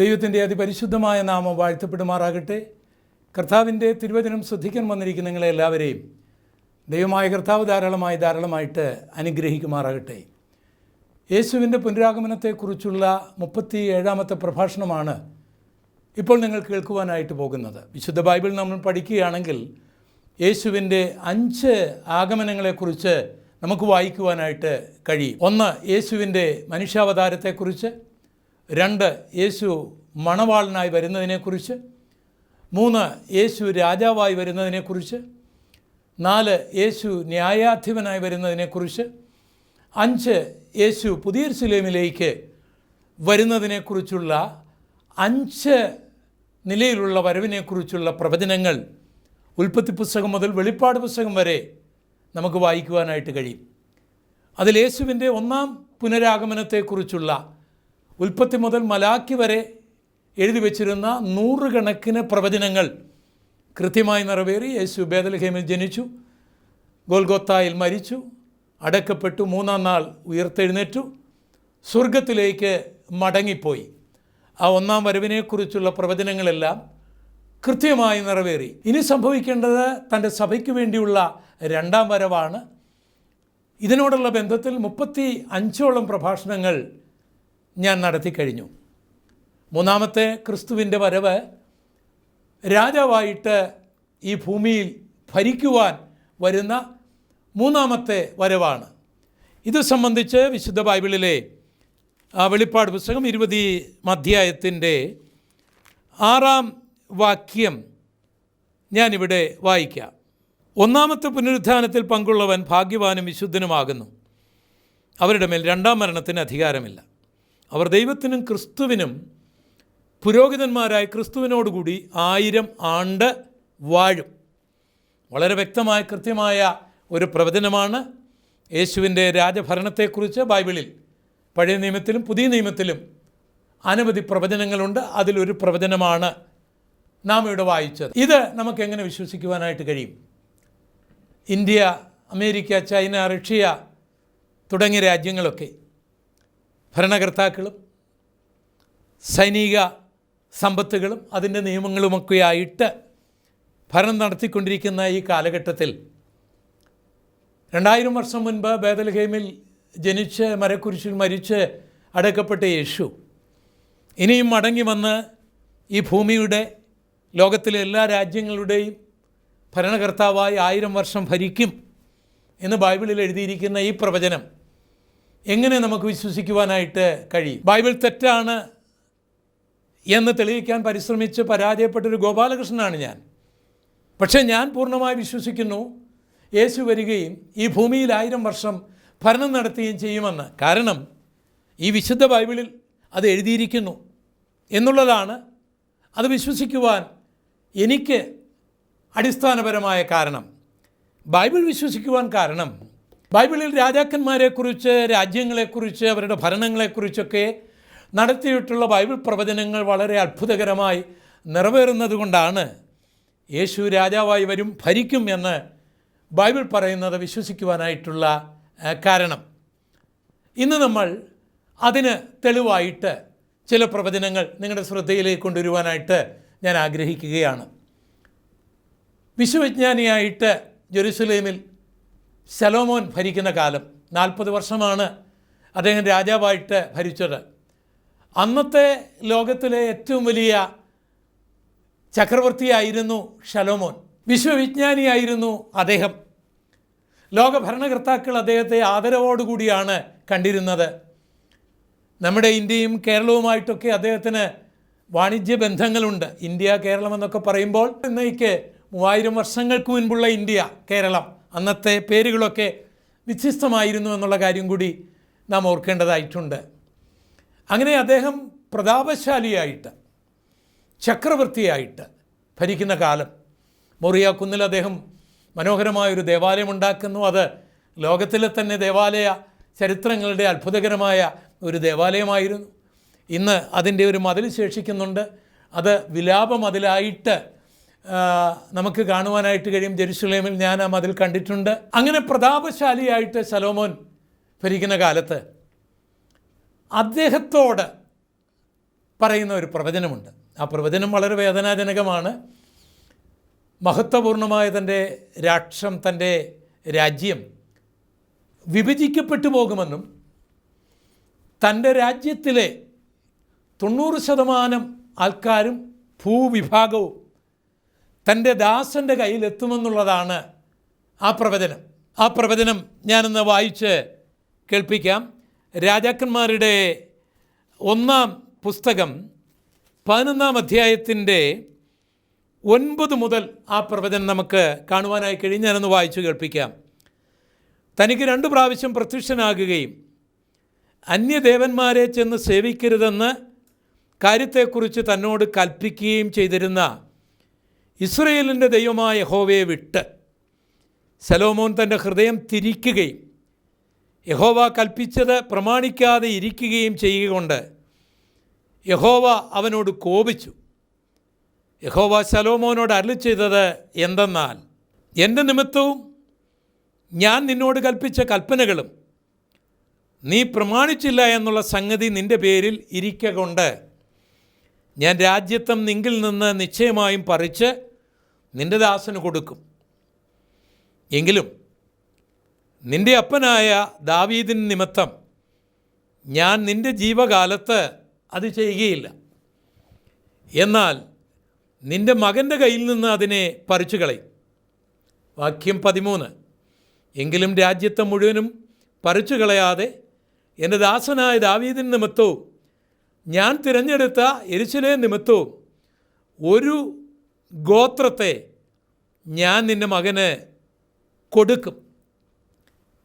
ദൈവത്തിന്റെ അതിപരിശുദ്ധമായ നാമം വാഴ്ത്തപ്പെടുമാറാകട്ടെ. കർത്താവിന്റെ തിരുവചനം ശ്രദ്ധിക്കാൻ വന്നിരിക്കുന്ന നിങ്ങളെ എല്ലാവരെയും ദൈവമായ കർത്താവ് ധാരാളമായി ധാരാളമായിട്ട് അനുഗ്രഹിക്കുമാറാകട്ടെ. യേശുവിന്റെ പുനരാഗമനത്തെക്കുറിച്ചുള്ള മുപ്പത്തി ഏഴാമത്തെ പ്രഭാഷണമാണ് ഇപ്പോൾ നിങ്ങൾ കേൾക്കുവാനായിട്ട് പോകുന്നത്. വിശുദ്ധ ബൈബിൾ നമ്മൾ പഠിക്കുകയാണെങ്കിൽ യേശുവിന്റെ അഞ്ച് ആഗമനങ്ങളെക്കുറിച്ച് നമുക്ക് വായിക്കുവാനായിട്ട് കഴിയും. ഒന്ന് യേശുവിന്റെ മനുഷ്യാവതാരത്തെക്കുറിച്ച്. രണ്ട് യേശു മണവാളനായി വരുന്നതിനെക്കുറിച്ച്. മൂന്ന് യേശു രാജാവായി വരുന്നതിനെക്കുറിച്ച്. നാല് യേശു ന്യായാധിപനായി വരുന്നതിനെക്കുറിച്ച്. അഞ്ച് യേശു പുതിയ സിലേമിലേക്ക് വരുന്നതിനെക്കുറിച്ചുള്ള അഞ്ച് നിലയിലുള്ള വരവിനെക്കുറിച്ചുള്ള പ്രവചനങ്ങൾ ഉൽപ്പത്തി പുസ്തകം മുതൽ വെളിപ്പാട് പുസ്തകം വരെ നമുക്ക് വായിക്കുവാനായിട്ട് കഴിയും. അതിൽ യേശുവിന്റെ ഒന്നാം പുനരാഗമനത്തെക്കുറിച്ചുള്ള ഉൽപ്പത്തി മുതൽ മലാക്കി വരെ എഴുതി വച്ചിരുന്ന നൂറുകണക്കിന് പ്രവചനങ്ങൾ കൃത്യമായി നിറവേറി. യേശു ബേദൽഹേമിൽ ജനിച്ചു ഗോൽഗോത്തായിൽ മരിച്ചു അടക്കപ്പെട്ടു മൂന്നാം നാൾ ഉയർത്തെഴുന്നേറ്റു സ്വർഗത്തിലേക്ക് മടങ്ങിപ്പോയി. ആ ഒന്നാം വരവിനെക്കുറിച്ചുള്ള പ്രവചനങ്ങളെല്ലാം കൃത്യമായി നിറവേറി. ഇനി സംഭവിക്കേണ്ടത് തന്റെ സഭയ്ക്ക് വേണ്ടിയുള്ള രണ്ടാം വരവാണ്. ഇതിനോടുള്ള ബന്ധത്തിൽ മുപ്പത്തി അഞ്ചോളം പ്രഭാഷണങ്ങൾ ഞാൻ നടത്തി കഴിഞ്ഞു. മൂന്നാമത്തെ ക്രിസ്തുവിന്റെ വരവ് രാജാവായിട്ട് ഈ ഭൂമിയിൽ ഭരിക്കുവാൻ വരുന്ന മൂന്നാമത്തെ വരവാണ്. ഇത് സംബന്ധിച്ച് വിശുദ്ധ ബൈബിളിലെ വെളിപ്പാട് പുസ്തകം ഇരുപതി അധ്യായത്തിന്റെ ആറാം വാക്യം ഞാനിവിടെ വായിക്കാം. ഒന്നാമത്തെ പുനരുത്ഥാനത്തിൽ പങ്കുള്ളവൻ ഭാഗ്യവാനും വിശുദ്ധനുമാകുന്നു. അവരുടെ മേൽ രണ്ടാം മരണത്തിന് അധികാരമില്ല. അവർ ദൈവത്തിനും ക്രിസ്തുവിനും പുരോഹിതന്മാരായ ക്രിസ്തുവിനോടുകൂടി ആയിരം ആണ്ട് വാഴും. വളരെ വ്യക്തമായ കൃത്യമായ ഒരു പ്രവചനമാണ് യേശുവിന്റെ രാജഭരണത്തെക്കുറിച്ച് ബൈബിളിൽ. പഴയ നിയമത്തിലും പുതിയ നിയമത്തിലും അനവധി പ്രവചനങ്ങളുണ്ട്. അതിലൊരു പ്രവചനമാണ് നാം ഇവിടെ വായിച്ചത്. ഇത് നമുക്ക് എങ്ങനെ വിശ്വസിക്കുവാനായിട്ട് കഴിയും? ഇന്ത്യ അമേരിക്ക ചൈന റഷ്യ തുടങ്ങിയ രാജ്യങ്ങളൊക്കെ ഭരണകർത്താക്കളും സൈനിക സമ്പത്തുകളും അതിന്റെ നിയമങ്ങളുമൊക്കെയായിട്ട് ഭരണം നടത്തിക്കൊണ്ടിരിക്കുന്ന ഈ കാലഘട്ടത്തിൽ രണ്ടായിരം വർഷം മുൻപ് ബേദൽഹേമിൽ ജനിച്ച് മരക്കുരിശിൽ മരിച്ച് അടക്കപ്പെട്ട യേശു ഇനിയും മടങ്ങി വന്ന് ഈ ഭൂമിയുടെ ലോകത്തിലെ എല്ലാ രാജ്യങ്ങളുടെയും ഭരണകർത്താവായി ആയിരം വർഷം ഭരിക്കും എന്ന് ബൈബിളിൽ എഴുതിയിരിക്കുന്ന ഈ പ്രവചനം എങ്ങനെ നമുക്ക് വിശ്വസിക്കുവാനായിട്ട് കഴിയും? ബൈബിൾ തെറ്റാണ് എന്ന് തെളിയിക്കാൻ പരിശ്രമിച്ച് പരാജയപ്പെട്ടൊരു ഗോപാലകൃഷ്ണനാണ് ഞാൻ. പക്ഷേ ഞാൻ പൂർണമായി വിശ്വസിക്കുന്നു യേശു വരികയും ഈ ഭൂമിയിൽ ആയിരം വർഷം ഭരണം നടത്തുകയും ചെയ്യുമെന്ന്. കാരണം ഈ വിശുദ്ധ ബൈബിളിൽ അത് എഴുതിയിരിക്കുന്നു എന്നുള്ളതാണ് അത് വിശ്വസിക്കുവാൻ എനിക്ക് അടിസ്ഥാനപരമായ കാരണം. ബൈബിൾ വിശ്വസിക്കുവാൻ കാരണം ബൈബിളിൽ രാജാക്കന്മാരെക്കുറിച്ച് രാജ്യങ്ങളെക്കുറിച്ച് അവരുടെ ഭരണങ്ങളെക്കുറിച്ചൊക്കെ നടത്തിയിട്ടുള്ള ബൈബിൾ പ്രവചനങ്ങൾ വളരെ അത്ഭുതകരമായി നിറവേറുന്നത് കൊണ്ടാണ് യേശു രാജാവായി വരും ഭരിക്കും എന്ന് ബൈബിൾ പറയുന്നത് വിശ്വസിക്കുവാനായിട്ടുള്ള കാരണം. ഇന്ന് നമ്മൾ അതിന് തെളിവായിട്ട് ചില പ്രവചനങ്ങൾ നിങ്ങളുടെ ശ്രദ്ധയിലേക്ക് കൊണ്ടുവരുവാനായിട്ട് ഞാൻ ആഗ്രഹിക്കുകയാണ്. വിശ്വവിജ്ഞാനിയായിട്ട് ജെറുസലേമിൽ ശലോമോൻ ഭരിക്കുന്ന കാലം നാൽപ്പത് വർഷമാണ് അദ്ദേഹം രാജാവായിട്ട് ഭരിച്ചത്. അന്നത്തെ ലോകത്തിലെ ഏറ്റവും വലിയ ചക്രവർത്തിയായിരുന്നു ഷലോമോൻ വിശ്വവിജ്ഞാനിയായിരുന്നു അദ്ദേഹം. ലോക ഭരണകർത്താക്കൾ അദ്ദേഹത്തെ ആദരവോടുകൂടിയാണ് കണ്ടിരുന്നത്. നമ്മുടെ ഇന്ത്യയും കേരളവുമായിട്ടൊക്കെ അദ്ദേഹത്തിന് വാണിജ്യ ബന്ധങ്ങളുണ്ട്. ഇന്ത്യ കേരളം എന്നൊക്കെ പറയുമ്പോൾ ഇന്നേക്ക് മൂവായിരം വർഷങ്ങൾക്ക് മുൻപുള്ള ഇന്ത്യ കേരളം. അന്നത്തെ പേരുകളൊക്കെ വ്യത്യസ്തമായിരുന്നു എന്നുള്ള കാര്യം കൂടി നാം ഓർക്കേണ്ടതായിട്ടുണ്ട്. അങ്ങനെ അദ്ദേഹം പ്രതാപശാലിയായിട്ട് ചക്രവർത്തിയായിട്ട് ഭരിക്കുന്ന കാലം മൊറിയ കുന്നിൽ അദ്ദേഹം മനോഹരമായൊരു ദേവാലയം ഉണ്ടാക്കുന്നു. അത് ലോകത്തിലെ തന്നെ ദേവാലയ ചരിത്രങ്ങളുടെ അത്ഭുതകരമായ ഒരു ദേവാലയമായിരുന്നു. ഇന്ന് അതിന്റെ ഒരു മതിൽ ശേഷിക്കുന്നുണ്ട്. അത് വിലാപ മതിലായിട്ട് ആ, നമുക്ക് കാണുവാനായിട്ട് കഴിയും. ജെറുസലേമിൽ ഞാൻ ആ മതിൽ കണ്ടിട്ടുണ്ട്. അങ്ങനെ പ്രതാപശാലിയായിട്ട് സലോമോൻ ഭരിക്കുന്ന കാലത്ത് അദ്ദേഹത്തോട് പറയുന്ന ഒരു പ്രവചനമുണ്ട്. ആ പ്രവചനം വളരെ വേദനാജനകമാണ്. മഹത്വപൂർണമായ തന്റെ രാഷ്ട്രം തന്റെ രാജ്യം വിഭജിക്കപ്പെട്ടു പോകുമെന്നും തന്റെ രാജ്യത്തിലെ തൊണ്ണൂറ് ശതമാനം ആൾക്കാരും ഭൂവിഭാഗവും തന്റെ ദാസന്റെ കയ്യിലെത്തുമെന്നുള്ളതാണ് ആ പ്രവചനം. ആ പ്രവചനം ഞാനിന്ന് വായിച്ച് കേൾപ്പിക്കാം. രാജാക്കന്മാരുടെ ഒന്നാം പുസ്തകം പതിനൊന്നാം അധ്യായത്തിന്റെ ഒൻപത് മുതൽ ആ പ്രവചനം നമുക്ക് കാണുവാനായി കഴിഞ്ഞ് ഞാനൊന്ന് വായിച്ചു കേൾപ്പിക്കാം. തനിക്ക് രണ്ട് പ്രാവശ്യം പ്രത്യക്ഷനാകുകയും അന്യദേവന്മാരെ ചെന്ന് സേവിക്കരുതെന്ന് കാര്യത്തെക്കുറിച്ച് തന്നോട് കൽപ്പിക്കുകയും ചെയ്തിരുന്ന ഇസ്രയേലിന്റെ ദൈവമായ യഹോവയെ വിട്ട് സലോമോൻ തന്റെ ഹൃദയം തിരിക്കുകയും യഹോവ കൽപ്പിച്ചത് പ്രമാണിക്കാതെ ഇരിക്കുകയും ചെയ്യുക കൊണ്ട് യഹോവ അവനോട് കോപിച്ചു. യഹോവ സലോമോനോട് അരളി ചെയ്തത് എന്തെന്നാൽ എന്റെ നിമിത്തവും ഞാൻ നിന്നോട് കൽപ്പിച്ച കൽപ്പനകളും നീ പ്രമാണിച്ചില്ല എന്നുള്ള സംഗതി നിന്റെ പേരിൽ ഇരിക്ക കൊണ്ട് ഞാൻ രാജ്യത്വം നിങ്കിൽ നിന്ന് നിശ്ചയമായും പറിച്ച് നിന്റെ ദാസന് കൊടുക്കും. എങ്കിലും നിന്റെ അപ്പനായ ദാവീദിന് നിമിത്തം ഞാൻ നിന്റെ ജീവകാലത്ത് അത് ചെയ്യുകയില്ല. എന്നാൽ നിന്റെ മകന്റെ കയ്യിൽ നിന്ന് അതിനെ പറിച്ചു കളയും. വാക്യം പതിമൂന്ന്. എങ്കിലും രാജ്യത്തെ മുഴുവനും പറിച്ചു കളയാതെ എന്റെ ദാസനായ ദാവീദിൻ നിമിത്തവും ഞാൻ തിരഞ്ഞെടുത്ത എരിശിലെ നിമിത്തവും ഒരു ഗോത്രത്തെ ഞാൻ നിന്റെ മകന് കൊടുക്കും.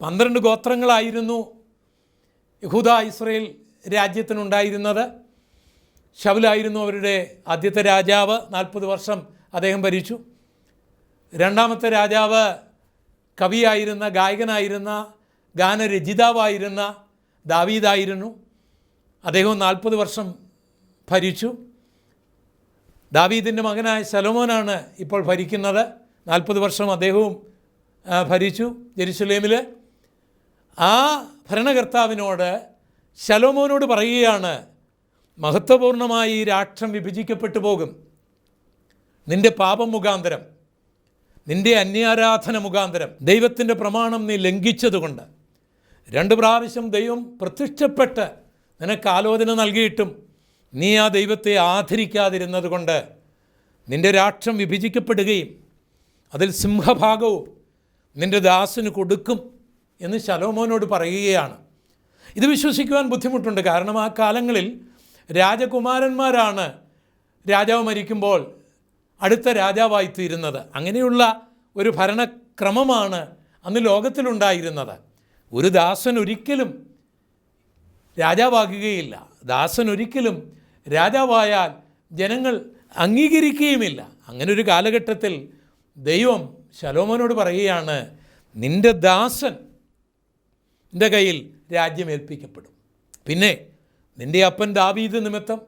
പന്ത്രണ്ട് ഗോത്രങ്ങളായിരുന്നു യഹൂദ ഇസ്രയേൽ രാജ്യത്തിനുണ്ടായിരുന്നത്. ശബലായിരുന്നു അവരുടെ ആദ്യത്തെ രാജാവ്. നാൽപ്പത് വർഷം അദ്ദേഹം ഭരിച്ചു. രണ്ടാമത്തെ രാജാവ് കവിയായിരുന്ന ഗായകനായിരുന്ന ഗാനരചിതാവായിരുന്ന ദാവീദായിരുന്നു. അദ്ദേഹവും നാൽപ്പത് വർഷം ഭരിച്ചു. ദാവീദിന്റെ മകനായ സലോമോനാണ് ഇപ്പോൾ ഭരിക്കുന്നത്. നാൽപ്പത് വർഷം അദ്ദേഹവും ഭരിച്ചു ജെരുസലേമിൽ. ആ ഭരണകർത്താവിനോട് ശലോമോനോട് പറയുകയാണ് മഹത്വപൂർണമായി ഈ രാഷ്ട്രം വിഭജിക്കപ്പെട്ടു പോകും. നിന്റെ പാപം മുഖാന്തരം നിന്റെ അന്യാരാധന മുഖാന്തരം ദൈവത്തിന്റെ പ്രമാണം നീ ലംഘിച്ചതുകൊണ്ട്. രണ്ട് പ്രാവശ്യം ദൈവം പ്രത്യക്ഷപ്പെട്ട് നിനക്ക് ആലോചന നൽകിയിട്ടും നീ ആ ദൈവത്തെ ആദരിക്കാതിരുന്നത് കൊണ്ട് നിന്റെ രാഷ്ട്രം വിഭജിക്കപ്പെടുകയും അതിൽ സിംഹഭാഗവും നിന്റെ ദാസിന് കൊടുക്കും എന്ന് ശലോമോനോട് പറയുകയാണ്. ഇത് വിശ്വസിക്കുവാൻ ബുദ്ധിമുട്ടുണ്ട്. കാരണം ആ കാലങ്ങളിൽ രാജകുമാരന്മാരാണ് രാജാവ് മരിക്കുമ്പോൾ അടുത്ത രാജാവായി തീരുന്നത്. അങ്ങനെയുള്ള ഒരു ഭരണക്രമമാണ് അന്ന് ലോകത്തിലുണ്ടായിരുന്നത്. ഒരു ദാസൻ ഒരിക്കലും രാജാവാകുകയില്ല. ദാസൻ ഒരിക്കലും രാജാവായാൽ ജനങ്ങൾ അംഗീകരിക്കുകയുമില്ല. അങ്ങനെ ഒരു കാലഘട്ടത്തിൽ ദൈവം ശലോമോനോട് പറയുകയാണ് നിന്റെ ദാസൻ നിന്റെ കയ്യിൽ രാജ്യം ഏൽപ്പിക്കപ്പെടും. പിന്നെ നിന്റെ അപ്പൻ ദാവീദ് നിമിത്തം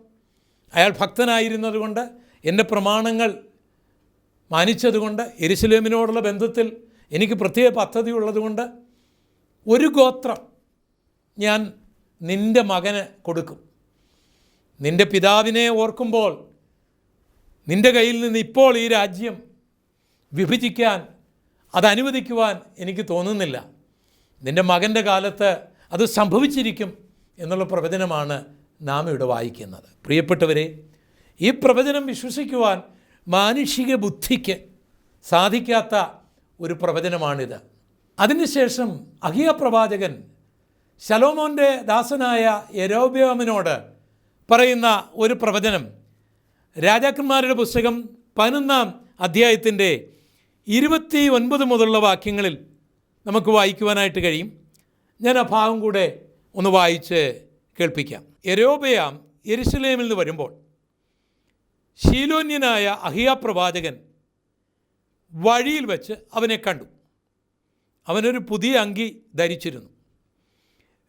അയാൾ ഭക്തനായിരുന്നതുകൊണ്ട് എന്റെ പ്രമാണങ്ങൾ മാനിച്ചതുകൊണ്ട് എരുസലേമിനോടുള്ള ബന്ധത്തിൽ എനിക്ക് പ്രത്യേക പദ്ധതി ഉള്ളതുകൊണ്ട് ഒരു ഗോത്രം ഞാൻ നിന്റെ മകന് കൊടുക്കും. നിന്റെ പിതാവിനെ ഓർക്കുമ്പോൾ നിന്റെ കയ്യിൽ നിന്ന് ഇപ്പോൾ ഈ രാജ്യം വിഭജിക്കാൻ അത് എനിക്ക് തോന്നുന്നില്ല. നിന്റെ മകന്റെ കാലത്ത് അത് സംഭവിച്ചിരിക്കും എന്നുള്ള പ്രവചനമാണ് നാം ഇവിടെ വായിക്കുന്നത്. പ്രിയപ്പെട്ടവരെ ഈ പ്രവചനം വിശ്വസിക്കുവാൻ മാനുഷിക ബുദ്ധിക്ക് സാധിക്കാത്ത ഒരു പ്രവചനമാണിത്. അതിനുശേഷം അഹിയ പ്രവാചകൻ ശലോമോന്റെ ദാസനായ യരോബ്യാമിനോട് പറയുന്ന ഒരു പ്രവചനം. രാജാക്കന്മാരുടെ പുസ്തകം പതിനൊന്നാം അധ്യായത്തിന്റെ ഇരുപത്തി ഒൻപത് മുതലുള്ള വാക്യങ്ങളിൽ നമുക്ക് വായിക്കുവാനായിട്ട് കഴിയും. ഞാൻ ആ ഭാഗം കൂടെ ഒന്ന് വായിച്ച് കേൾപ്പിക്കാം. എരോബയാം എരുസലേമിൽ നിന്ന് വരുമ്പോൾ ശീലോന്യനായ അഹിയ പ്രവാചകൻ വഴിയിൽ വെച്ച് അവനെ കണ്ടു. അവനൊരു പുതിയ അങ്കി ധരിച്ചിരുന്നു.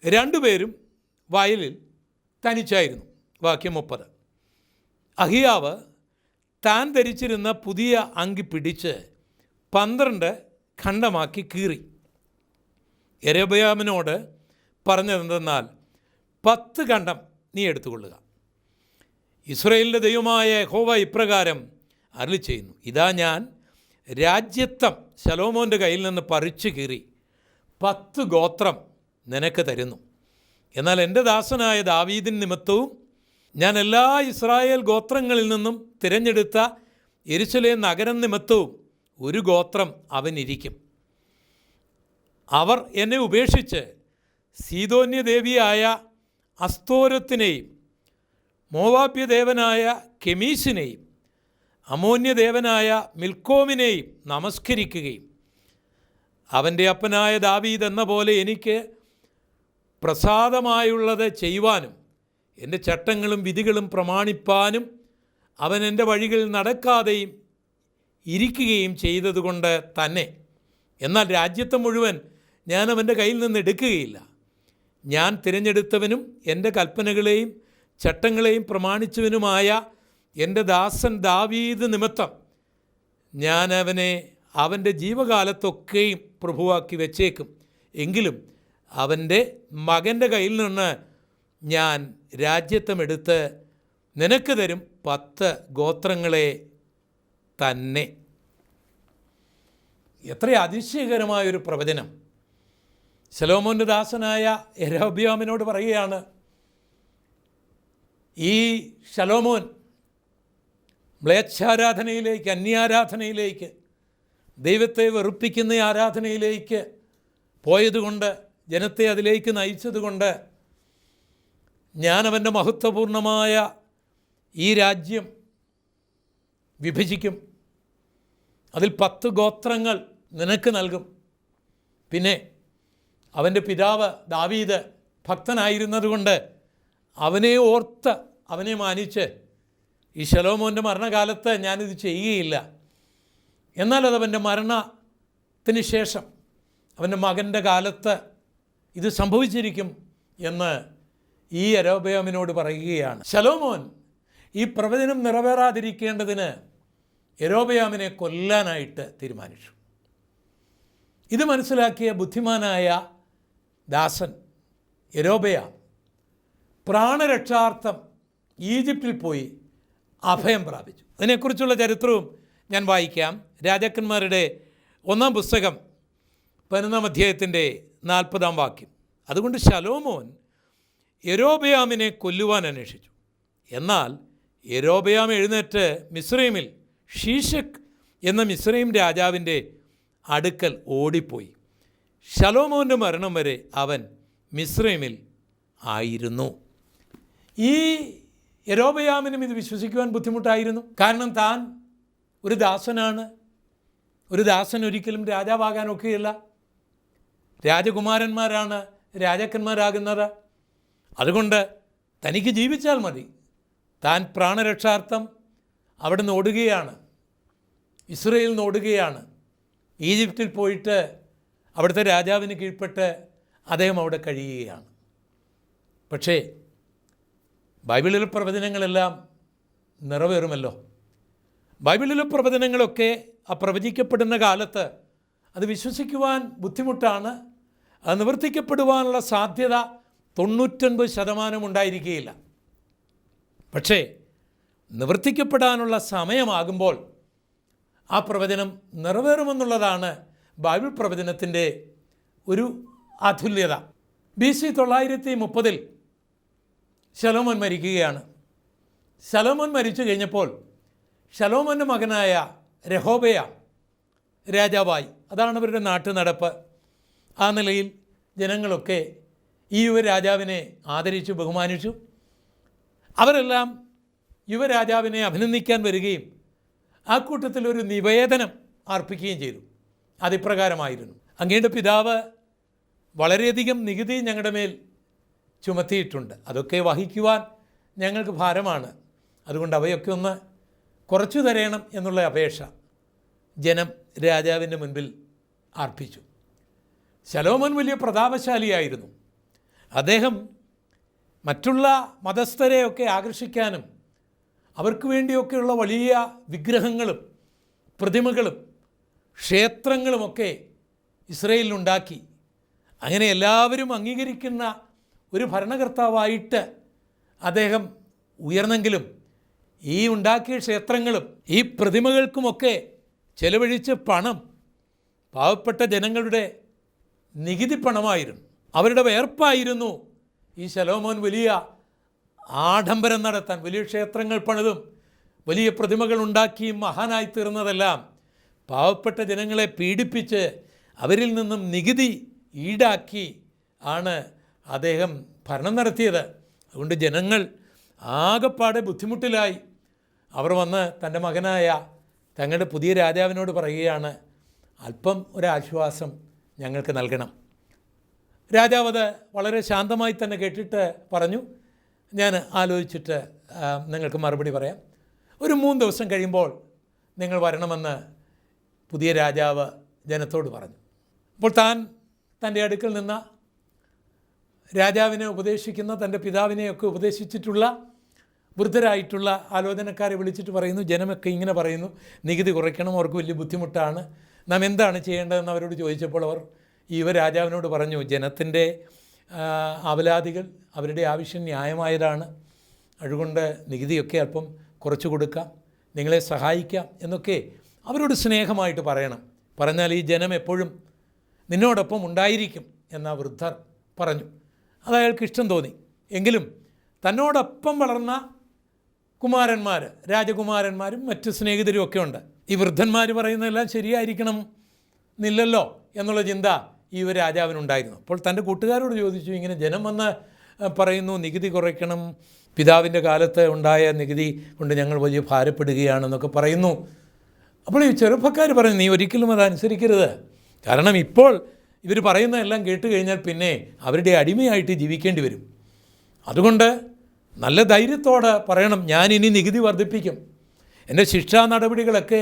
രണ്ടുപേരും വയലിൽ തനിച്ചായിരുന്നു. വാക്യം മുപ്പത്. അഹിയാവ് താൻ ധരിച്ചിരുന്ന പുതിയ അങ്കി പിടിച്ച് പന്ത്രണ്ട് ഖണ്ഡമാക്കി കീറി. എരബയാമിനോട് പറഞ്ഞതെന്തെന്നാൽ പത്ത് ഖണ്ഡം നീ എടുത്തുകൊള്ളുക. ഇസ്രയേലിന്റെ ദൈവമായ ഹോവ ഇപ്രകാരം അരളി ചെയ്യുന്നു. ഇതാ ഞാൻ രാജ്യത്വം ശലോമോന്റെ കയ്യിൽ നിന്ന് പറിച്ചു കീറി പത്ത് ഗോത്രം നിനക്ക് തരുന്നു. എന്നാൽ എന്റെ ദാസനായ ദാവീദിൻ നിമിത്തവും ഞാൻ എല്ലാ ഇസ്രായേൽ ഗോത്രങ്ങളിൽ നിന്നും തിരഞ്ഞെടുത്ത എരിശിലെ നഗരം നിമിത്തവും ഒരു ഗോത്രം അവനിരിക്കും. അവർ എന്നെ ഉപേക്ഷിച്ച് സീതോന്യദേവിയായ അസ്തോരത്തിനെയും മോവാപ്യദേവനായ കെമീസിനെയും അമോന്യദേവനായ മിൽക്കോമിനെയും നമസ്കരിക്കുകയും. അവന്റെ അപ്പനായ ദാവീദ് എന്ന പോലെ എനിക്ക് പ്രസാദമായുള്ളത് ചെയ്യുവാനും എന്റെ ചട്ടങ്ങളും വിധികളും പ്രമാണിപ്പാനും അവൻ എന്റെ വഴികളിൽ നടക്കാതെയും ഇരിക്കുകയും ചെയ്തതുകൊണ്ട് തന്നെ. എന്നാൽ രാജ്യത്തെ മുഴുവൻ ഞാൻ അവന്റെ കയ്യിൽ നിന്ന് എടുക്കുകയില്ല. ഞാൻ തിരഞ്ഞെടുത്തവനും എന്റെ കൽപ്പനകളെയും ചട്ടങ്ങളെയും പ്രമാണിച്ചവനുമായ എന്റെ ദാസൻ ദാവീദ് നിമിത്തം ഞാൻ അവനെ അവന്റെ ജീവകാലത്തൊക്കെയും പ്രഭുവാക്കി വെച്ചേക്കും. എങ്കിലും അവന്റെ മകന്റെ കയ്യിൽ നിന്ന് ഞാൻ രാജ്യത്വമെടുത്ത് നിനക്ക് തരും പത്ത് ഗോത്രങ്ങളെ തന്നെ. എത്ര അതിശയകരമായൊരു പ്രവചനം. ശലോമോന്റെ ദാസനായ എരോബിയോമിനോട് പറയുകയാണ് ഈ ശലോമോൻ മ്ലേച്ഛാരാധനയിലേക്ക് അന്യാരാധനയിലേക്ക് ദൈവത്തെ വെറുപ്പിക്കുന്ന ആരാധനയിലേക്ക് പോയതുകൊണ്ട് ജനത്തെ അതിലേക്ക് നയിച്ചതുകൊണ്ട് ഞാൻ അവന്റെ മഹത്വപൂർണമായ ഈ രാജ്യം വിഭജിക്കും. അതിൽ പത്ത് ഗോത്രങ്ങൾ നിനക്ക് നൽകും. പിന്നെ അവന്റെ പിതാവ് ദാവീദ് ഭക്തനായിരുന്നതുകൊണ്ട് അവനെ ഓർത്ത് അവനെ മാനിച്ച് ഈ ശലോമോന്റെ മരണകാലത്ത് ഞാനിത് ചെയ്യുകയില്ല. എന്നാൽ അവന്റെ മരണത്തിന് ശേഷം അവന്റെ മകന്റെ കാലത്ത് ഇത് സംഭവിച്ചിരിക്കും എന്ന് ഈ എരോബയോമിനോട് പറയുകയാണ് ശലോമോൻ ഈ പ്രവചനം നിറവേറാതിരിക്കേണ്ടതിന് യരോബയാമിനെ കൊല്ലാനായിട്ട് തീരുമാനിച്ചു. ഇത് മനസ്സിലാക്കിയ ബുദ്ധിമാനായ ദാസൻ യരോബയാം പ്രാണരക്ഷാർത്ഥം ഈജിപ്തിൽ പോയി അഭയം പ്രാപിച്ചു. അതിനെക്കുറിച്ചുള്ള ചരിത്രവും ഞാൻ വായിക്കാം. രാജാക്കന്മാരുടെ ഒന്നാം പുസ്തകം പതിനൊന്നാം അധ്യായത്തിന്റെ നാൽപ്പതാം വാക്യം. അതുകൊണ്ട് ശലോമോൻ യരോബയാമിനെ കൊല്ലുവാൻ അന്വേഷിച്ചു. എന്നാൽ യരോബയാം എഴുന്നേറ്റ് മിസ്രൈമിൽ ഷീഷക് എന്ന മിസ്രൈം രാജാവിന്റെ അടുക്കൽ ഓടിപ്പോയി. ശലോമോന്റെ മരണം വരെ അവൻ മിസ്രൈമിൽ ആയിരുന്നു. ഈ യരോബയാമിനും ഇത് വിശ്വസിക്കുവാൻ ബുദ്ധിമുട്ടായിരുന്നു. കാരണം താൻ ഒരു ദാസനാണ്. ഒരു ദാസൻ ഒരിക്കലും രാജാവാകാനൊക്കെയല്ല. രാജകുമാരന്മാരാണ് രാജാക്കന്മാരാകുന്നത് അതുകൊണ്ട് തനിക്ക് ജീവിച്ചാൽ മതി. താൻ പ്രാണരക്ഷാർത്ഥം അവിടെ നിന്ന് ഓടുകയാണ്. ഇസ്രയേലിൽ നിന്ന് ഓടുകയാണ്. ഈജിപ്തിൽ പോയിട്ട് അവിടുത്തെ രാജാവിന് കീഴ്പ്പെട്ട് അദ്ദേഹം അവിടെ കഴിയുകയാണ്. പക്ഷേ ബൈബിളിലെ പ്രവചനങ്ങളെല്ലാം നിറവേറുമല്ലോ. ബൈബിളിലെ പ്രവചനങ്ങളൊക്കെ ആ പ്രവചിക്കപ്പെടുന്ന കാലത്ത് അത് വിശ്വസിക്കുവാൻ ബുദ്ധിമുട്ടാണ്. അത് നിവർത്തിക്കപ്പെടുവാനുള്ള സാധ്യത തൊണ്ണൂറ്റൊൻപത് ശതമാനം ഉണ്ടായിരിക്കുകയില്ല. പക്ഷേ നിവർത്തിക്കപ്പെടാനുള്ള സമയമാകുമ്പോൾ ആ പ്രവചനം നിറവേറുമെന്നുള്ളതാണ് ബൈബിൾ പ്രവചനത്തിന്റെ ഒരു അതുല്യത. ബി സി തൊള്ളായിരത്തി മുപ്പതിൽ ശലോമോൻ മരിക്കുകയാണ്. ശലോമോൻ മരിച്ചു കഴിഞ്ഞപ്പോൾ ശലോമോന്റെ മകനായ രഹോബയ രാജാവായി. അതാണ് അവരുടെ നാട്ടു നടപ്പ് ആ നിലയിൽ ജനങ്ങളൊക്കെ ഈ യുവരാജാവിനെ ആദരിച്ചു ബഹുമാനിച്ചു. അവരെല്ലാം യുവരാജാവിനെ അഭിനന്ദിക്കാൻ വരികയും ആ കൂട്ടത്തിൽ ഒരു നിവേദനം അർപ്പിക്കുകയും ചെയ്തു. അതിപ്രകാരമായിരുന്നു. അങ്ങയുടെ പിതാവ് വളരെയധികം നികുതി ഞങ്ങളുടെ മേൽ ചുമത്തിയിട്ടുണ്ട്. അതൊക്കെ വഹിക്കുവാൻ ഞങ്ങൾക്ക് ഭാരമാണ്. അതുകൊണ്ട് അവയൊക്കെ ഒന്ന് കുറച്ചു തരണം എന്നുള്ള അപേക്ഷ ജനം രാജാവിന്റെ മുൻപിൽ അർപ്പിച്ചു. ശലോമൻ വലിയ പ്രതാപശാലിയായിരുന്നു. അദ്ദേഹം മറ്റുള്ള മതസ്ഥരെയൊക്കെ ആകർഷിക്കാനും അവർക്ക് വേണ്ടിയൊക്കെയുള്ള വലിയ വിഗ്രഹങ്ങളും പ്രതിമകളും ക്ഷേത്രങ്ങളുമൊക്കെ ഇസ്രയേലിലുണ്ടാക്കി അങ്ങനെ എല്ലാവരും അംഗീകരിക്കുന്ന ഒരു ഭരണകർത്താവായിട്ട് അദ്ദേഹം ഉയർന്നെങ്കിലും ഈ ഉണ്ടാക്കിയ ക്ഷേത്രങ്ങളും ഈ പ്രതിമകൾക്കുമൊക്കെ ചെലവഴിച്ച പണം പാവപ്പെട്ട ജനങ്ങളുടെ നികുതി പണമായിരുന്നു. അവരുടെ വേർപ്പായിരുന്നു. ഈ ശലോമോൻ വലിയ ആഡംബരം നടത്താൻ വലിയ ക്ഷേത്രങ്ങൾ പണിതും വലിയ പ്രതിമകൾ ഉണ്ടാക്കിയും മഹാനായി തീർന്നതെല്ലാം പാവപ്പെട്ട ജനങ്ങളെ പീഡിപ്പിച്ച് അവരിൽ നിന്നും നികുതി ഈടാക്കി ആണ് അദ്ദേഹം ഭരണം നടത്തിയത്. അതുകൊണ്ട് ജനങ്ങൾ ആകെപ്പാടെ ബുദ്ധിമുട്ടിലായി. അവർ വന്ന് തന്റെ മകനായ തങ്ങളുടെ പുതിയ രാജാവിനോട് പറയുകയാണ് അല്പം ഒരാശ്വാസം ഞങ്ങൾക്ക് നൽകണം. രാജാവ് അത് വളരെ ശാന്തമായി തന്നെ കേട്ടിട്ട് പറഞ്ഞു. ഞാൻ ആലോചിച്ചിട്ട് നിങ്ങൾക്ക് മറുപടി പറയാം. ഒരു മൂന്ന് ദിവസം കഴിയുമ്പോൾ നിങ്ങൾ വരണമെന്ന് പുതിയ രാജാവ് ജനത്തോട് പറഞ്ഞു. അപ്പോൾ താൻ തന്റെ അടുക്കൽ നിന്ന രാജാവിനെ ഉപദേശിക്കുന്ന തന്റെ പിതാവിനെയൊക്കെ ഉപദേശിച്ചിട്ടുള്ള വൃദ്ധരായിട്ടുള്ള ആലോചനക്കാരെ വിളിച്ചിട്ട് പറയുന്നു. ജനമൊക്കെ ഇങ്ങനെ പറയുന്നു. നികുതി കുറയ്ക്കണം അവർക്ക് വലിയ ബുദ്ധിമുട്ടാണ്. നാം എന്താണ് ചെയ്യേണ്ടതെന്ന് അവരോട് ചോദിച്ചപ്പോൾ അവർ യുവ രാജാവിനോട് പറഞ്ഞു ജനത്തിന്റെ അവലാദികൾ അവരുടെ ആവശ്യം ന്യായമായതാണ്. അതുകൊണ്ട് നികുതിയൊക്കെ അല്പം കുറച്ച് കൊടുക്കാം നിങ്ങളെ സഹായിക്കാം എന്നൊക്കെ അവരോട് സ്നേഹമായിട്ട് പറയണം. പറഞ്ഞാൽ ഈ ജനം എപ്പോഴും നിന്നോടൊപ്പം ഉണ്ടായിരിക്കും എന്ന വൃദ്ധർ പറഞ്ഞു. അത് അയാൾക്ക് ഇഷ്ടം തോന്നി. എങ്കിലും തന്നോടൊപ്പം വളർന്ന കുമാരന്മാർ രാജകുമാരന്മാരും മറ്റ് സ്നേഹിതരും ഒക്കെ ഉണ്ട്. ഈ വൃദ്ധന്മാർ പറയുന്നതെല്ലാം ശരിയായിരിക്കണം എന്നില്ലല്ലോ എന്നുള്ള ചിന്ത ഈ ഒരു രാജാവിനുണ്ടായിരുന്നു. അപ്പോൾ തന്റെ കൂട്ടുകാരോട് ചോദിച്ചു ഇങ്ങനെ ജനം വന്ന് പറയുന്നു നികുതി കുറയ്ക്കണം. പിതാവിന്റെ കാലത്ത് ഉണ്ടായ നികുതി കൊണ്ട് ഞങ്ങൾ വലിയ ഭാരപ്പെടുകയാണെന്നൊക്കെ പറയുന്നു. അപ്പോൾ ഈ ചെറുപ്പക്കാർ പറഞ്ഞു നീ ഒരിക്കലും അത് അനുസരിക്കരുത്. കാരണം ഇപ്പോൾ ഇവർ പറയുന്നതെല്ലാം കേട്ട് കഴിഞ്ഞാൽ പിന്നെ അവരുടെ അടിമയായിട്ട് ജീവിക്കേണ്ടി വരും. അതുകൊണ്ട് നല്ല ധൈര്യത്തോടെ പറയണം ഞാൻ ഇനി നികുതി വർദ്ധിപ്പിക്കും. എന്റെ ശിക്ഷാ നടപടികളൊക്കെ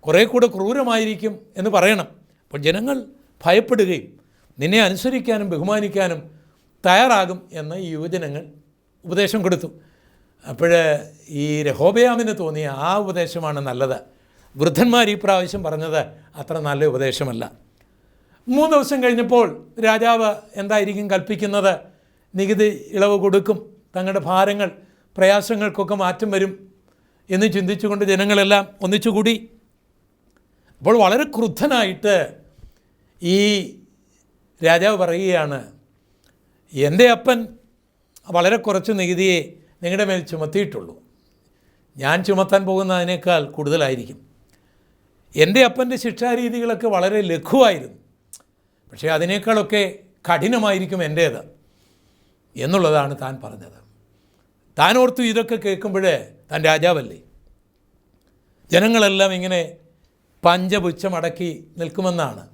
കുറേ കൂടെ ക്രൂരമായിരിക്കും എന്ന് പറയണം. അപ്പോൾ ജനങ്ങൾ ഭയപ്പെടുകയും നിന്നെ അനുസരിക്കാനും ബഹുമാനിക്കാനും തയ്യാറാകും എന്ന് ഈ യുവജനങ്ങൾ ഉപദേശം കൊടുത്തു. അപ്പോൾ ഈ രഹോബയാമിന് തോന്നിയ ആ ഉപദേശമാണ് നല്ലത്. വൃദ്ധന്മാർ ഈ പ്രാവശ്യം പറഞ്ഞത് അത്ര നല്ല ഉപദേശമല്ല. മൂന്ന് ദിവസം കഴിഞ്ഞപ്പോൾ രാജാവ് എന്തായിരിക്കും കൽപ്പിക്കുന്നത്? നികുതി ഇളവ് കൊടുക്കും തങ്ങളുടെ ഭാരങ്ങൾ പ്രയാസങ്ങൾക്കൊക്കെ മാറ്റം വരും എന്ന് ചിന്തിച്ചുകൊണ്ട് ജനങ്ങളെല്ലാം ഒന്നിച്ചുകൂടി. അപ്പോൾ വളരെ ക്രുദ്ധനായിട്ട് ഈ രാജാവ് പറയുകയാണ് എന്റെ അപ്പൻ വളരെ കുറച്ച് നികുതിയെ നിങ്ങളുടെ മേൽ ചുമത്തിയിട്ടുള്ളൂ. ഞാൻ ചുമത്താൻ പോകുന്നതിനേക്കാൾ കൂടുതലായിരിക്കും. എന്റെ അപ്പന്റെ ശിക്ഷാരീതികളൊക്കെ വളരെ ലഘുവായിരുന്നു. പക്ഷേ അതിനേക്കാളൊക്കെ കഠിനമായിരിക്കും എന്റേത് എന്നുള്ളതാണ് താൻ പറഞ്ഞത്. താൻ ഓർത്തു ഇതൊക്കെ കേൾക്കുമ്പോഴേ താൻ രാജാവല്ലേ? ജനങ്ങളെല്ലാം ഇങ്ങനെ പഞ്ചപുച്ഛമടക്കി നിൽക്കുമെന്നാണ്.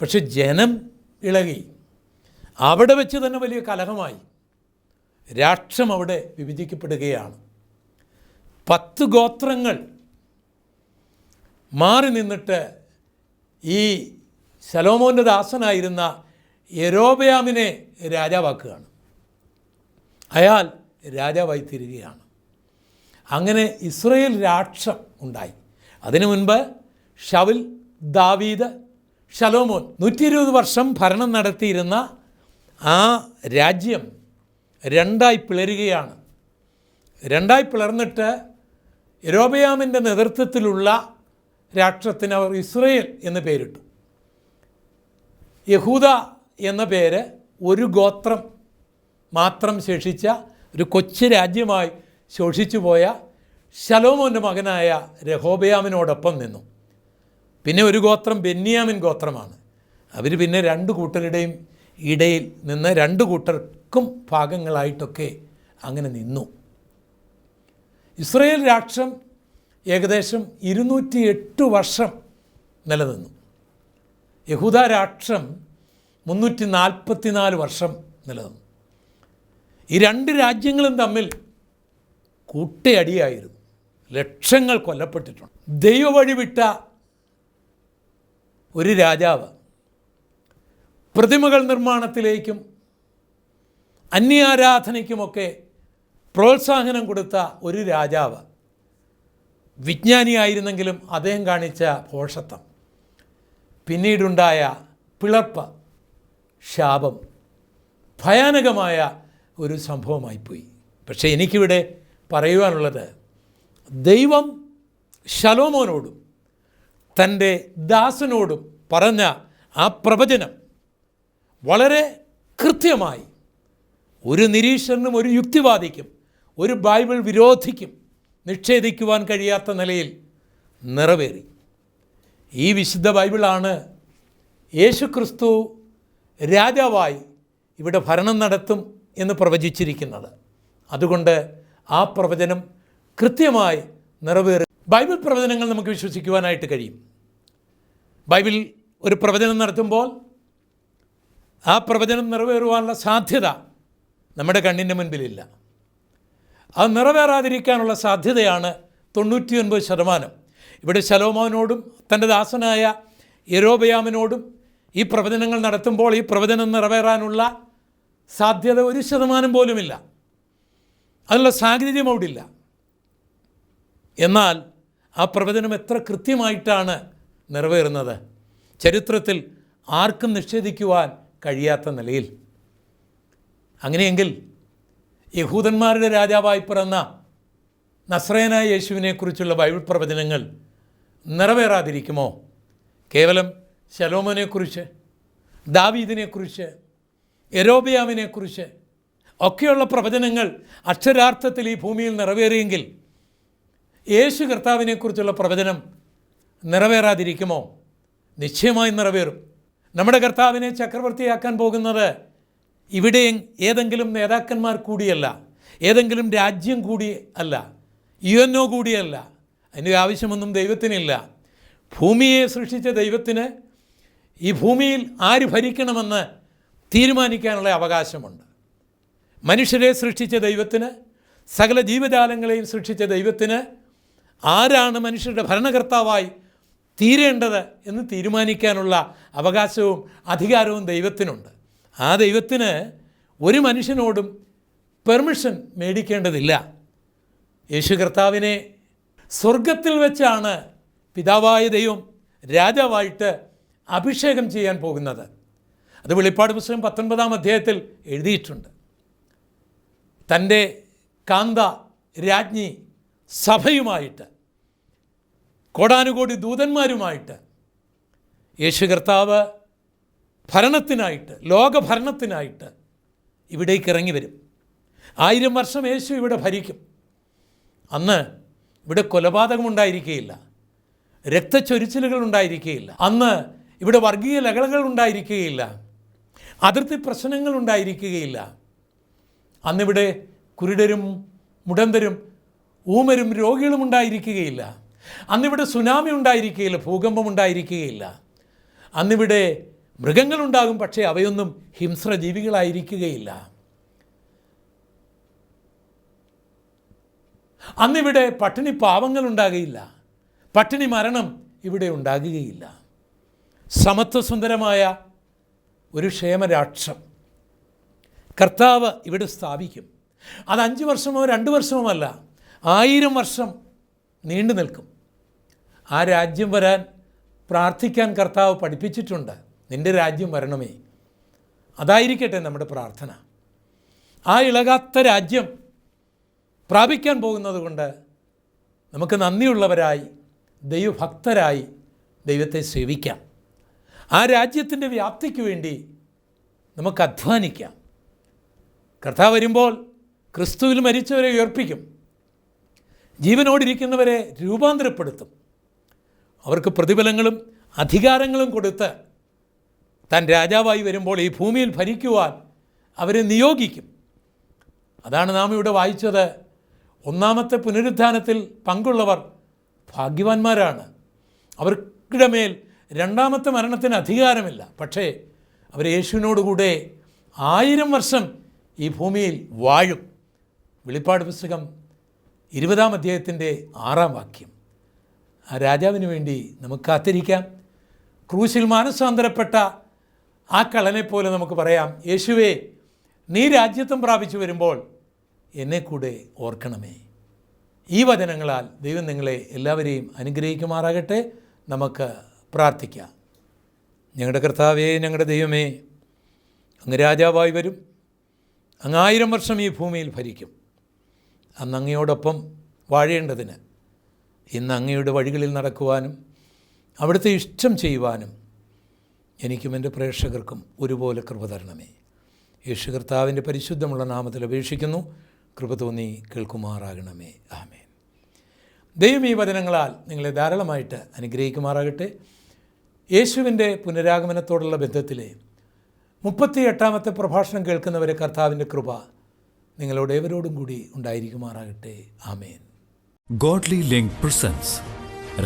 പക്ഷെ ജനം ഇളകി. അവിടെ വെച്ച് തന്നെ വലിയ കലഹമായി. രാക്ഷം അവിടെ വിഭജിക്കപ്പെടുകയാണ്. പത്ത് ഗോത്രങ്ങൾ മാറി നിന്നിട്ട് ഈ ശലോമോന്റെ ദാസനായിരുന്ന യരോബയാമിനെ രാജാവാക്കുകയാണ്. അയാൾ രാജാവായി തീരുകയാണ്. അങ്ങനെ ഇസ്രയേൽ രാക്ഷം ഉണ്ടായി. അതിനു മുൻപ് ഷവിൽ ദാവീദ് ഷലോമോൻ നൂറ്റി ഇരുപത് വർഷം ഭരണം നടത്തിയിരുന്ന ആ രാജ്യം രണ്ടായി പിളരുകയാണ്. രണ്ടായി പിളർന്നിട്ട് യരോബയാമിന്റെ നേതൃത്വത്തിലുള്ള രാഷ്ട്രത്തിന് അവർ ഇസ്രയേൽ എന്ന് പേരിട്ടു. യഹൂദ എന്ന പേര് ഒരു ഗോത്രം മാത്രം ശേഷിച്ച ഒരു കൊച്ചു രാജ്യമായി ശോഷിച്ചു പോയ ശലോമോന്റെ മകനായ രഹോബയാമിനോടൊപ്പം നിന്നു. പിന്നെ ഒരു ഗോത്രം ബെന്യാമിൻ ഗോത്രമാണ്. അവർ പിന്നെ രണ്ട് കൂട്ടരുടെയും ഇടയിൽ നിന്ന് രണ്ട് കൂട്ടർക്കും ഭാഗങ്ങളായിട്ടൊക്കെ അങ്ങനെ നിന്നു. ഇസ്രയേൽ രാഷ്ട്രം ഏകദേശം ഇരുന്നൂറ്റി എട്ട് വർഷം നിലനിന്നു. യഹൂദ രാഷ്ട്രം മുന്നൂറ്റി നാൽപ്പത്തിനാല് വർഷം നിലനിന്നു. ഈ രണ്ട് രാജ്യങ്ങളും തമ്മിൽ കൂട്ടയടിയായിരുന്നു. ലക്ഷങ്ങൾ കൊല്ലപ്പെട്ടിട്ടുണ്ട്. ദൈവവഴി വിട്ട ഒരു രാജാവ്. പ്രതിമകൾ നിർമ്മാണത്തിലേക്കും അന്യാരാധനയ്ക്കുമൊക്കെ പ്രോത്സാഹനം കൊടുത്ത ഒരു രാജാവ്. വിജ്ഞാനിയായിരുന്നെങ്കിലും അദ്ദേഹം കാണിച്ച ഭോഷത്വം പിന്നീടുണ്ടായ പിളർപ്പ് ശാപം ഭയാനകമായ ഒരു സംഭവമായിപ്പോയി. പക്ഷേ എനിക്കിവിടെ പറയുവാനുള്ളത് ദൈവം ശലോമോനോടും തന്റെ ദാസനോടും പറഞ്ഞ ആ പ്രവചനം വളരെ കൃത്യമായി ഒരു നിരീക്ഷകനും ഒരു യുക്തിവാദിക്കും ഒരു ബൈബിൾ വിരോധിക്കും നിഷേധിക്കുവാൻ കഴിയാത്ത നിലയിൽ നിറവേറി. ഈ വിശുദ്ധ ബൈബിളാണ് യേശുക്രിസ്തു രാജാവായി ഇവിടെ ഭരണം നടത്തും എന്ന് പ്രവചിച്ചിരിക്കുന്നത്. അതുകൊണ്ട് ആ പ്രവചനം കൃത്യമായി നിറവേറി. ബൈബിൾ പ്രവചനങ്ങൾ നമുക്ക് വിശ്വസിക്കുവാനായിട്ട് കഴിയും. ബൈബിൾ ഒരു പ്രവചനം നടത്തുമ്പോൾ ആ പ്രവചനം നിറവേറുവാനുള്ള സാധ്യത നമ്മുടെ കണ്ണിന്റെ മുൻപിലില്ല. അത് നിറവേറാതിരിക്കാനുള്ള സാധ്യതയാണ് തൊണ്ണൂറ്റിയൊൻപത് ശതമാനം. ഇവിടെ ശലോമോനോടും തന്റെ ദാസനായ യരോബയാമിനോടും ഈ പ്രവചനങ്ങൾ നടത്തുമ്പോൾ ഈ പ്രവചനം നിറവേറാനുള്ള സാധ്യത ഒരു ശതമാനം പോലുമില്ല. അതിനുള്ള സാഹചര്യം അവിടില്ല എന്നാൽ ആ പ്രവചനം എത്ര കൃത്യമായിട്ടാണ് നിറവേറുന്നത്. ചരിത്രത്തിൽ ആർക്കും നിഷേധിക്കുവാൻ കഴിയാത്ത നിലയിൽ. അങ്ങനെയെങ്കിൽ യഹൂദന്മാരുടെ രാജാവായി പിറന്ന നസ്രയനായ യേശുവിനെക്കുറിച്ചുള്ള ബൈബിൾ പ്രവചനങ്ങൾ നിറവേറാതിരിക്കുമോ? കേവലം ശലോമനെക്കുറിച്ച് ദാവീദിനെക്കുറിച്ച് എരോബിയാമിനെക്കുറിച്ച് ഒക്കെയുള്ള പ്രവചനങ്ങൾ അക്ഷരാർത്ഥത്തിൽ ഈ ഭൂമിയിൽ നിറവേറിയെങ്കിൽ യേശു കർത്താവിനെക്കുറിച്ചുള്ള പ്രവചനം നിറവേറാതിരിക്കുമോ? നിശ്ചയമായും നിറവേറും. നമ്മുടെ കർത്താവിനെ ചക്രവർത്തിയാക്കാൻ പോകുന്നത് ഇവിടെ ഏതെങ്കിലും നേതാക്കന്മാർ കൂടിയല്ല ഏതെങ്കിലും രാജ്യം കൂടി അല്ല യു എൻ ഒ കൂടിയല്ല അതിന്റെ ആവശ്യമൊന്നും ദൈവത്തിനില്ല. ഭൂമിയെ സൃഷ്ടിച്ച ദൈവത്തിന് ഈ ഭൂമിയിൽ ആര് ഭരിക്കണമെന്ന് തീരുമാനിക്കാനുള്ള അവകാശമുണ്ട്. മനുഷ്യരെ സൃഷ്ടിച്ച ദൈവത്തിന് സകല ജീവജാലങ്ങളെയും സൃഷ്ടിച്ച ദൈവത്തിന് ആരാണ് മനുഷ്യരുടെ ഭരണകർത്താവായി തീരേണ്ടത് എന്ന് തീരുമാനിക്കാനുള്ള അവകാശവും അധികാരവും ദൈവത്തിനുണ്ട്. ആ ദൈവത്തിന് ഒരു മനുഷ്യനോടും പെർമിഷൻ മേടിക്കേണ്ടതില്ല. യേശു കർത്താവിനെ സ്വർഗത്തിൽ വെച്ചാണ് പിതാവായ ദൈവം രാജാവായിട്ട് അഭിഷേകം ചെയ്യാൻ പോകുന്നത്. അത് വെളിപ്പാട് പുസ്തകം പത്തൊൻപതാം അധ്യായത്തിൽ എഴുതിയിട്ടുണ്ട്. തന്റെ കാന്ത രാജ്ഞി സഭയുമായിട്ട് കോടാനുകോടി ദൂതന്മാരുമായിട്ട് യേശു കർത്താവ് ഭരണത്തിനായിട്ട് ലോകഭരണത്തിനായിട്ട് ഇവിടേക്ക് ഇറങ്ങി വരും. ആയിരം വർഷം യേശു ഇവിടെ ഭരിക്കും. അന്ന് ഇവിടെ കൊലപാതകം ഉണ്ടായിരിക്കുകയില്ല രക്തച്ചൊരിച്ചിലുകൾ ഉണ്ടായിരിക്കുകയില്ല അന്ന് ഇവിടെ വർഗീയ ലഹളകൾ ഉണ്ടായിരിക്കുകയില്ല അതിർത്തി പ്രശ്നങ്ങൾ ഉണ്ടായിരിക്കുകയില്ല അന്നിവിടെ കുരുടരും മുടന്തരും ഊമരും രോഗികളും ഉണ്ടായിരിക്കുകയില്ല അന്നിവിടെ സുനാമി ഉണ്ടായിരിക്കുകയില്ല ഭൂകമ്പം ഉണ്ടായിരിക്കുകയില്ല. അന്നിവിടെ മൃഗങ്ങളുണ്ടാകും പക്ഷേ അവയൊന്നും ഹിംസ്ര ജീവികളായിരിക്കുകയില്ല. അന്നിവിടെ പട്ടിണി പാവങ്ങൾ ഉണ്ടാകുകയില്ല പട്ടിണി മരണം ഇവിടെ ഉണ്ടാകുകയില്ല. സമത്വസുന്ദരമായ ഒരു ക്ഷേമരാക്ഷം കർത്താവ് ഇവിടെ സ്ഥാപിക്കും. അത് അഞ്ച് വർഷമോ രണ്ട് വർഷമോ അല്ല ആയിരം വർഷം നീണ്ടു നിൽക്കും. ആ രാജ്യം വരാൻ പ്രാർത്ഥിക്കാൻ കർത്താവ് പഠിപ്പിച്ചിട്ടുണ്ട്. നിന്റെ രാജ്യം വരണമേ. അതായിരിക്കട്ടെ നമ്മുടെ പ്രാർത്ഥന. ആ ഇളകാത്ത രാജ്യം പ്രാപിക്കാൻ പോകുന്നത് കൊണ്ട് നമുക്ക് നന്ദിയുള്ളവരായി ദൈവഭക്തരായി ദൈവത്തെ സേവിക്കാം. ആ രാജ്യത്തിന്റെ വ്യാപ്തിക്ക് വേണ്ടി നമുക്ക് അധ്വാനിക്കാം. കർത്താവ് വരുമ്പോൾ ക്രിസ്തുവിൽ മരിച്ചവരെ ഉയർപ്പിക്കും. ജീവനോടിരിക്കുന്നവരെ രൂപാന്തരപ്പെടുത്തും. അവർക്ക് പ്രതിഫലങ്ങളും അധികാരങ്ങളും കൊടുത്ത് താൻ രാജാവായി വരുമ്പോൾ ഈ ഭൂമിയിൽ ഭരിക്കുവാൻ അവരെ നിയോഗിക്കും. അതാണ് നാം ഇവിടെ വായിച്ചത്. ഒന്നാമത്തെ പുനരുദ്ധാനത്തിൽ പങ്കുള്ളവർ ഭാഗ്യവാന്മാരാണ്. അവർക്കിടെ മേൽ രണ്ടാമത്തെ മരണത്തിന് അധികാരമില്ല. പക്ഷേ അവർ യേശുവിനോടുകൂടെ ആയിരം വർഷം ഈ ഭൂമിയിൽ വാഴും. വെളിപ്പാട് പുസ്തകം ഇരുപതാം അധ്യായത്തിന്റെ ആറാം വാക്യം. ആ രാജാവിന് വേണ്ടി നമുക്ക് കാത്തിരിക്കാം. ക്രൂശിൽ മാനസാന്തരപ്പെട്ട ആ കളനെപ്പോലെ പോലെ നമുക്ക് പറയാം യേശുവേ നീ രാജ്യത്വം പ്രാപിച്ചു വരുമ്പോൾ എന്നെ കൂടെ ഓർക്കണമേ. ഈ വചനങ്ങളാൽ ദൈവം നിങ്ങളെ എല്ലാവരെയും അനുഗ്രഹിക്കുമാറാകട്ടെ. നമുക്ക് പ്രാർത്ഥിക്കാം. ഞങ്ങളുടെ കർത്താവേ ഞങ്ങളുടെ ദൈവമേ അങ്ങ് രാജാവായി വരും. അങ്ങ് ആയിരം വർഷം ഈ ഭൂമിയിൽ ഭരിക്കും. അന്ന് അങ്ങയോടൊപ്പം വാഴേണ്ടതിന് ഇന്ന് അങ്ങയുടെ വഴികളിൽ നടക്കുവാനും അവിടുത്തെ ഇഷ്ടം ചെയ്യുവാനും എനിക്കും എന്റെ പ്രേക്ഷകർക്കും ഒരുപോലെ കൃപ തരണമേ. യേശു കർത്താവിന്റെ പരിശുദ്ധമുള്ള നാമത്തിൽ അപേക്ഷിക്കുന്നു. കൃപ തോന്നി കേൾക്കുമാറാകണമേ. ആമേൻ. ദൈവം ഈ വചനങ്ങളാൽ നിങ്ങളെ ധാരാളമായിട്ട് അനുഗ്രഹിക്കുമാറാകട്ടെ. യേശുവിന്റെ പുനരാഗമനത്തോടുള്ള ബന്ധത്തിലെ മുപ്പത്തി എട്ടാമത്തെ പ്രഭാഷണം കേൾക്കുന്നവരെ കർത്താവിന്റെ കൃപ നിങ്ങളോട് ഏവരോടും കൂടി ഉണ്ടായിരിക്കുമാറാകട്ടെ. ആമേൻ. Godly link presence.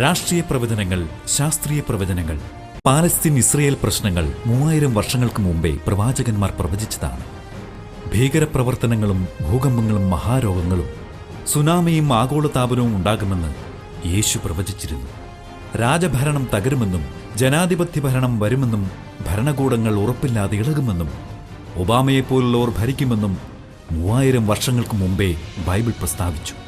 രാഷ്ട്രീയ പ്രവചനങ്ങൾ ശാസ്ത്രീയ പ്രവചനങ്ങൾ പാലസ്തീൻ ഇസ്രയേൽ പ്രശ്നങ്ങൾ മൂവായിരം വർഷങ്ങൾക്ക് മുമ്പേ പ്രവാചകന്മാർ പ്രവചിച്ചതാണ്. ഭീകരപ്രവർത്തനങ്ങളും ഭൂകമ്പങ്ങളും മഹാരോഗങ്ങളും സുനാമിയും ആഗോളതാപനവും ഉണ്ടാകുമെന്ന് യേശു പ്രവചിച്ചിരുന്നു. രാജഭരണം തകരുമെന്നും ജനാധിപത്യ ഭരണം വരുമെന്നും ഭരണകൂടങ്ങൾ ഉറപ്പില്ലാതെ ഇളകുമെന്നും ഒബാമയെപ്പോലുള്ളവർ ഭരിക്കുമെന്നും മൂവായിരം വർഷങ്ങൾക്ക് മുമ്പേ ബൈബിൾ പ്രസ്താവിച്ചു.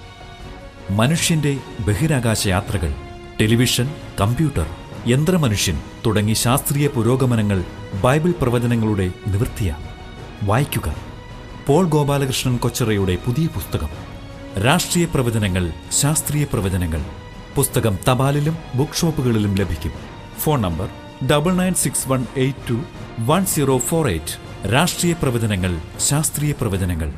മനുഷ്യന്റെ ബഹിരാകാശ യാത്രകൾ ടെലിവിഷൻ കമ്പ്യൂട്ടർ യന്ത്രമനുഷ്യൻ തുടങ്ങി ശാസ്ത്രീയ പുരോഗമനങ്ങൾ ബൈബിൾ പ്രവചനങ്ങളുടെ നിവൃത്തിയാണ് വായിക്കുക. പോൾ ഗോപാലകൃഷ്ണൻ കൊച്ചറയുടെ പുതിയ പുസ്തകം. രാഷ്ട്രീയ പ്രവചനങ്ങൾ ശാസ്ത്രീയ പ്രവചനങ്ങൾ. പുസ്തകം തപാലിലും ബുക്ക് ഷോപ്പുകളിലും ലഭിക്കും. Phone number double nine six one eight two one zero four eight രാഷ്ട്രീയ പ്രവചനങ്ങൾ ശാസ്ത്രീയ പ്രവചനങ്ങൾ.